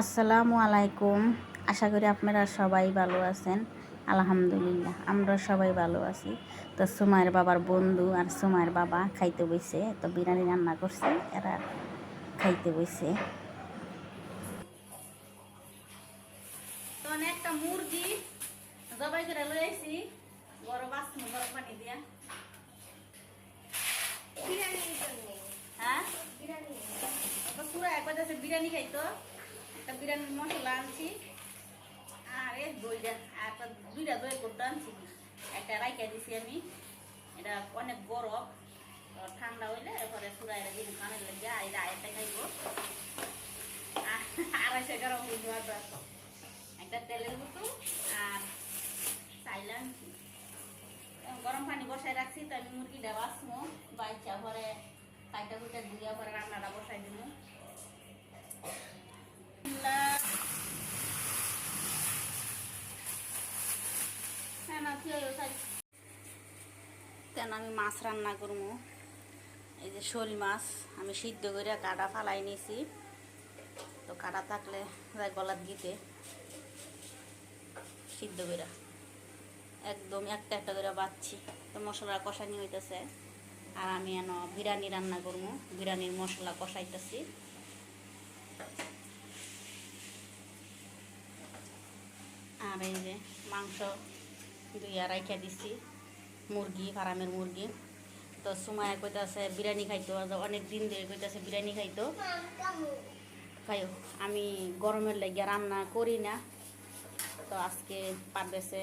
আসসালামু আলাইকুম। আশা করি আপনারা সবাই ভালো আছেন। আলহামদুলিল্লাহ আমরা সবাই ভালো আছি। তো সুমায়ের বাবার বন্ধু আর সুমায়ের বাবা খাইতে বইছে তো বিরিয়ানি রান্না করছে এরা খাইতে বইছে। একটা মুরগি জবাই করে লই আইছি গরম বাসন গরম পানি দিয়া। হ্যাঁ? তো পুরো একবার বিরিয়ানি খাইতো। একটা বিরিয়ানির মশলা আনছি। আর এই দইটা, আর দুইটা দই করতে আনছি। একটা রাইকা দিছি আমি। এটা অনেক গরম ঠান্ডা হইলে এরপরে সুরা এটা দিন কানের লেগে এটা আরেকটা খাইব। আড়াইশো গ্রাম হইব একটা তেলের বোতল আর চাইলে আনছি। গরম পানি বসাই রাখছি, তো আমি মুরগিটা বাসমো বাইচা পরে কাইটা কুইটা দিয়া পরে রান্নাটা বসাই দিব। কেন আমি মাছ রান্না করব? এই যে শোল মাছ, আমি সিদ্ধ করে কাটা ফালাই নিয়েছি তো কাটা থাকলে যাই গলাত গিতে। সিদ্ধ করে। একদম একটা একটা করে বাচ্ছি তো মশলা কষানি হইতেছে। আর আমি এন বিরিয়ানি রান্না করব। বিরিয়ানির মশলা কষাইতেছি। আর এই যে মাংস দুই আড়াইটা দিছি, মুরগি, ফার্মের মুরগি। তো সময় কইতাছে, বিরিয়ানি খাইতো অনেক দিন ধরে কইতাছে বিরিয়ানি খাইতো। খাইও, আমি গরমের লাগিয়া রান্না করি না। তো আজকে পারবেছে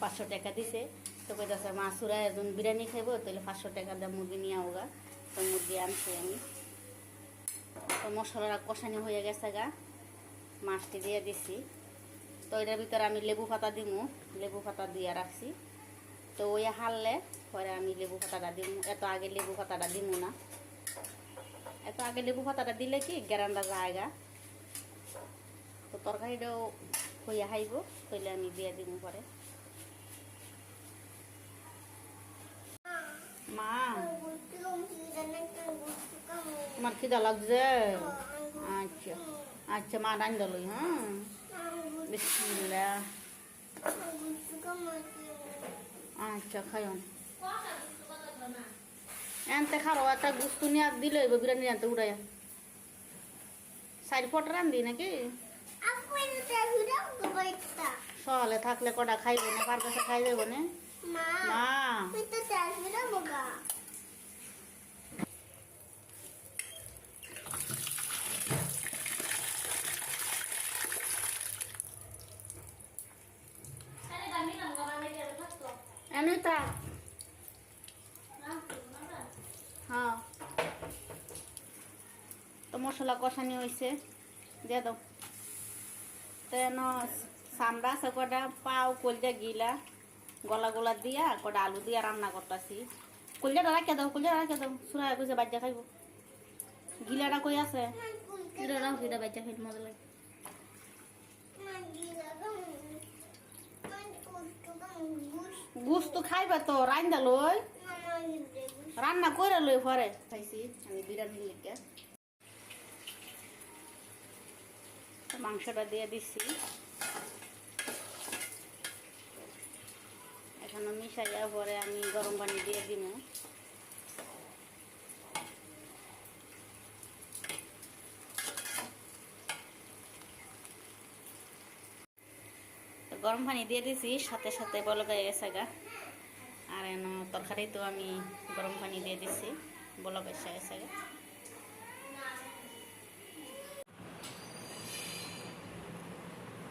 পাঁচশো টাকা দিছে। তো কইতাছে, মা সুরা একজন বিরিয়ানি খাইবো তাহলে পাঁচশো টাকা দিয়ে মুরগি নিয়ে আওগা। তো মুরগি আনছি আমি। তো মশলাটা কষানি হয়ে গেছে গা। মাছটি দিয়ে দিছি। তো এটার ভিতরে আমি লেবু পাতা দিমু, লেবু পাতা দিয়ে রাখছি। তো ওই হারলে পরে আমি লেবু পাতাটা দিমু। এত আগে লেবু পাতাটা দিমু না। এত আগে লেবু পাতাটা দিলে কি গ্যারান্ডা জায়গা। তো তরকারিটাও হইয়া হাইব হইলে আমি দিয়ে দিমু পরে। মা আচ্ছা আচ্ছা মা ডান দলই হ্যাঁ। বিসমিল্লাহ আচ্ছা খাইন এনতে খারো একটা গুস্তু নিয়ে দিলে বিরিয়ানি আনতে উড়াইয়া। সাইড ফট রান্ধি নাকি? সহলে থাকলে কটা খাইব না? কার কাছে খাই যাব না মা এনে থাক হ্যাঁ। তো মশলা কষানি হয়েছে দিয়ে দাও। তেন সামড়া আছে কটা পাও, কলজা, গিলা, গলা গলা দিয়া কটা আলু দিয়া রান্না করতেছি। কলজাটা রাখে দাও কলজা রাখে দাও। সুরা কইছে বাজ্যা খাইব। গিলাটা কই আছে? গিলা রাও গিলা বাজ্যা খাইতে মজা লাগে গুস তো খাইবা তো রান্দা লই। রান্না করে লই পরে খাইছি আমি বিরিয়ানি লিখে মাংসটা দিয়ে দিচ্ছি এখানে মিশাইয়া পরে আমি গরম পানি দিয়ে দিব গরম পানি দিয়ে দিছি, সাথে সাথে বলক গেছে গা। তরকারি তো আমি গরম পানি দিয়ে দিছি। বলক এসে গা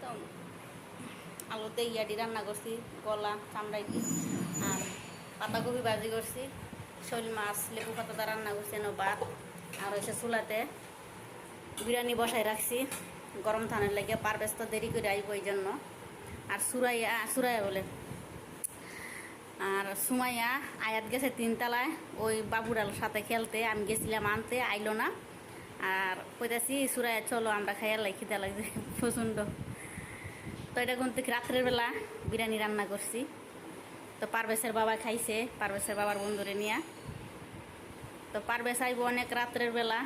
তো আলুতে ইয়াটি রান্না করছি, গলা চামড়াই আর পাতাকপি ভাজি করছি, শৈল মাছ, লেবু পাতা রান্না করছি, এনে ভাত, আর হচ্ছে চুলাতে বিরিয়ানি বসাই রাখছি, গরম থানের লাগে পারবেশ তো দেরি করে আইব এই জন্য। আর সুরাইয়া সুরাইয়া বলে আর সুমাইয়া আয়াত গেছে তিনতলায়, ওই বাবুরাল সাথে খেলতে, আমি গেছিলাম আনতে, আইলো না। আর কইতাছি, সুরাইয়া, চলো, আমরা খাইয়া লাই, খিদা লাগছে প্রচণ্ড। তো এটা কিন্তু রাত্রের বেলা বিরিয়ানি রান্না করছি। তো পারবেশের বাবা খাইছে পারবেশের বাবার বন্ধুরে নিয়ে। তো পারবেশ আইব অনেক রাত্রের বেলা।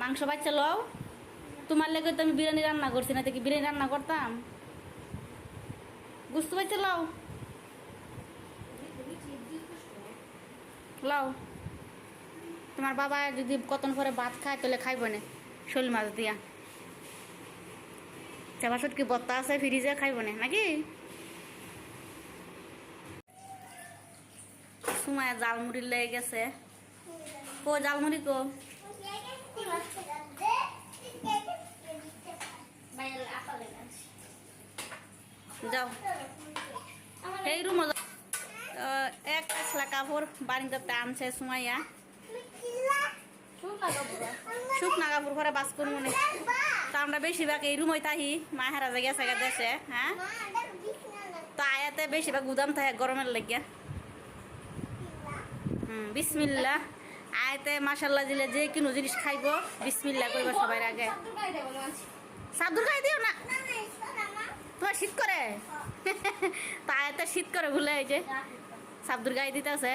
মাংস বাচ্চা লও, তোমার লেগে তো আমি বিরিয়ানি রান্না করছি না তো কি বিরিয়ানি রান্না করতাম? বুঝতে পারছ লাও। লাও। তোমার বাবা যদি কতন পরে ভাত খায় তাহলে খাইব না, শোল মাছ দিয়া। চাপাসট কি বত্তা আছে ফ্রিজে খাইব না, নাকি? সময় জালমুড়ি লেগে গেছে। কো জালমুড়ি কো? যাও। এই রুম এক আসলা কাপড়, বাড়িতে আনছে সুমাইয়া। শুকনা কাপড় পরে বাস করব না। তো আমরা বেশিরভাগ এই রুমই থাকি মাহেরা জায়গা জায়গা দেশে হ্যাঁ? তো আয়াতে বেশিরভাগ গুদাম থাকে গরমের লাগিয়া হুম বিসমিল্লা আয়াতে মাসাল্লাহ দিলে যে কোনো জিনিস খাইব বিসমিল্লা করব সবাই আগে। সাদুর খাই দিও না? তোমার শীত করে? তা আয়াতে শীত করে ভুলে এই যে। সাবদুর গায়ে দিতেছে।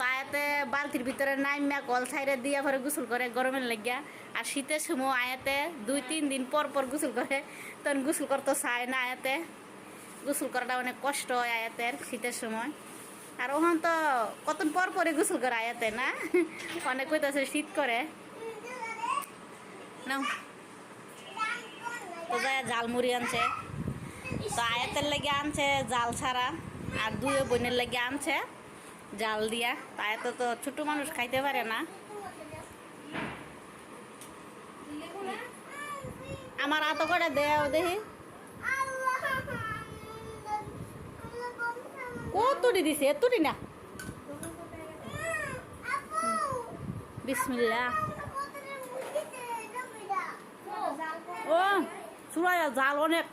তায়াতে বালতির ভিতরে নাইমা কল ছাইরে দিয়া পরে গোসল করে, গরমের লাগিয়া। আর শীতের সময় আয়াতে দুই তিন দিন পর পর গোসল করে, তখন গোসল করতে চায় না আয়াতে। গোসল করাটা অনেক কষ্ট হয় আয়াতের শীতের সময়। আর ওখান তো কত পর পরে গোসল করে আয়াতে, না? অনেক কইতাছে শীত করে। নাও। তো যায় জালমুড়ি আনছে। তো আয়াতের লেগে আনছে জাল ছাড়া। আর দুই বোনের লেগে আনছে। জাল দিয়া। তাই তো তো ছোট মানুষ খাইতে পারে না। আমার আত করে দেও দেখি। কতটি দিছে? এতটি না? বিসমিল্লা ও চুড়াই জাল অনেক।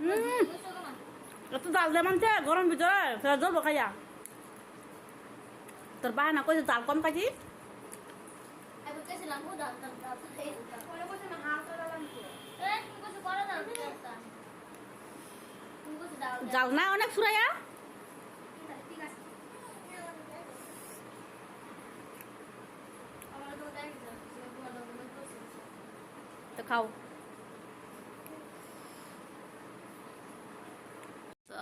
হুম এত জাল দিয়ে মানছে গরম ভিতরে ফেরা জ্বলবো খাইয়া। তোর বাহানা কইছে জাল কম খাইছি? জাল না অনেক চুরাইয়া তো খাও তো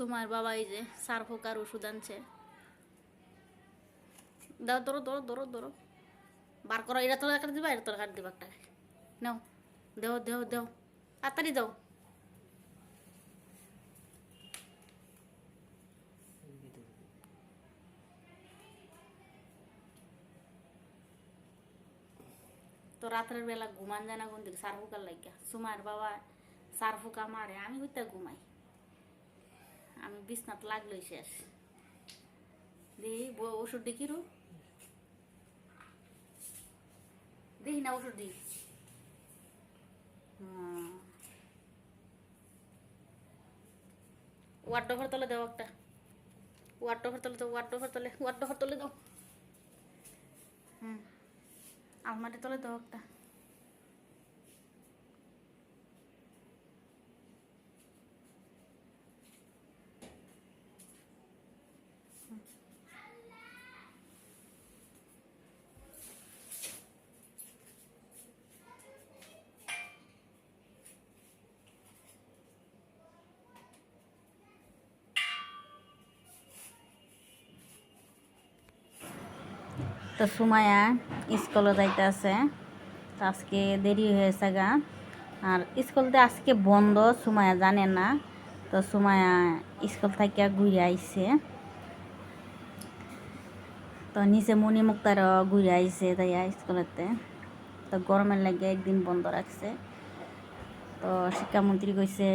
সুমার বাবা এই যে সার ফোকার ওষুধ আনছে। দাও, ধরো ধরো ধরো ধরো। বার করো, এটা তোর কাট দিবা, এটা তোর কাট দিবা একটা। নাও, দেও দেও দেও। তাড়াতাড়ি দাও। তো রাত্রের বেলা ঘুমান যায় না কোন দিকে সার ফুকার লাগিয়া। সুমার বাবা সার ফুকা মারে, আমি হইতে ঘুমাই। আমি বিছনাত লাগলোই শেষ। দেখি ওষুধ দেখি রু দেখি না ওষুধ দিই ওয়ার ডফার তলে দাও একটা। ওয়ার তলে দাও ওয়ার তলে ওয়ার তলে দাও। হুম আলমারি তলে দাও একটা। তো সুমায়া স্কুলে যাইতে আছে তো আজকে দেরি হয়েছে গা। আর স্কুলতে আজকে বন্ধ সুমায়া জানে না। তো সুমায়া স্কুল থেকে ঘুরে আইছে। তো নিচে মণি মুক্তার ঘুরে আইছে তাই স্কুলেতে। তো গরমের লাগে একদিন বন্ধ রাখছে। তো শিক্ষামন্ত্রী কইছে,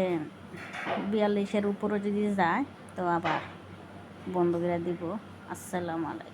বিয়াল্লিশের উপরে যদি যায়, তো আবার বন্ধ করে দিব। আসসালামু আলাইকুম।